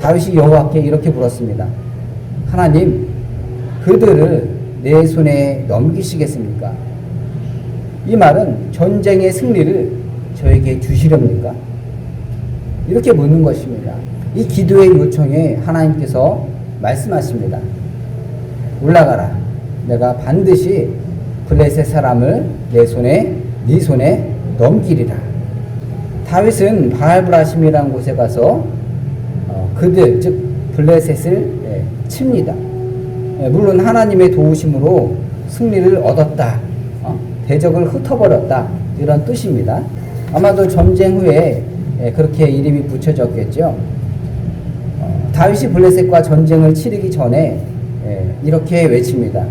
다윗이 여호와께 이렇게 물었습니다. 하나님, 그들을 내 손에 넘기시겠습니까? 이 말은 전쟁의 승리를 저에게 주시렵니까? 이렇게 묻는 것입니다. 이 기도의 요청에 하나님께서 말씀하십니다. 올라가라. 내가 반드시 블레셋 사람을 내 손에 네 손에 넘기리라. 다윗은 바알브라심이라는 곳에 가서 어, 그들 즉 블레셋을 예, 칩니다. 예, 물론 하나님의 도우심으로 승리를 얻었다. 어, 대적을 흩어버렸다. 이런 뜻입니다. 아마도 전쟁 후에 예, 그렇게 이름이 붙여졌겠죠. 어, 다윗이 블레셋과 전쟁을 치르기 전에 예, 이렇게 외칩니다.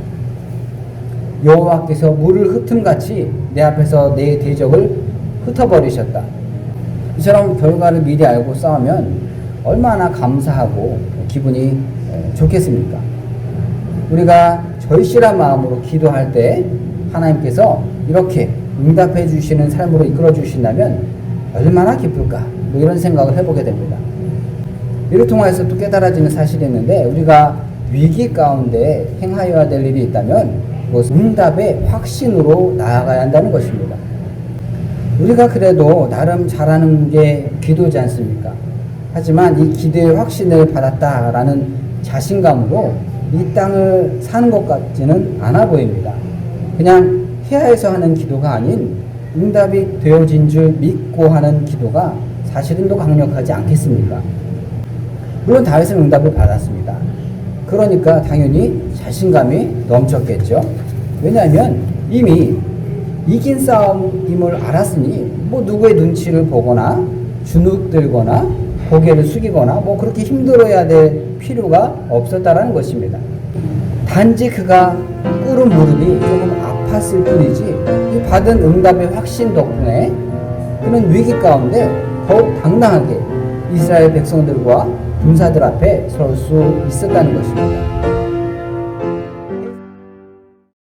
여호와께서 물을 흩음같이 내 앞에서 내 대적을 흩어버리셨다. 이처럼 결과를 미리 알고 싸우면 얼마나 감사하고 기분이 예, 좋겠습니까? 우리가 절실한 마음으로 기도할 때 하나님께서 이렇게 응답해 주시는 삶으로 이끌어 주신다면 얼마나 기쁠까? 뭐 이런 생각을 해보게 됩니다. 이를 통해서 또 깨달아지는 사실이 있는데 우리가 위기 가운데 행하여야 될 일이 있다면 응답의 확신으로 나아가야 한다는 것입니다. 우리가 그래도 나름 잘하는 게 기도지 않습니까? 하지만 이 기도의 확신을 받았다라는 자신감으로 이 땅을 사는 것 같지는 않아 보입니다. 그냥 해야해서 하는 기도가 아닌 응답이 되어진 줄 믿고 하는 기도가 사실은 더 강력하지 않겠습니까? 물론 다윗은 응답을 받았습니다. 그러니까 당연히 자신감이 넘쳤겠죠. 왜냐하면 이미 이긴 싸움임을 알았으니 뭐 누구의 눈치를 보거나 주눅들거나 고개를 숙이거나 뭐 그렇게 힘들어야 될 필요가 없었다라는 것입니다. 단지 그가 꿇은 무릎이 조금 아팠을 뿐이지 이 받은 응답의 확신 덕분에 그는 위기 가운데 더욱 당당하게 이스라엘 백성들과 군사들 앞에 설 수 있었다는 것입니다.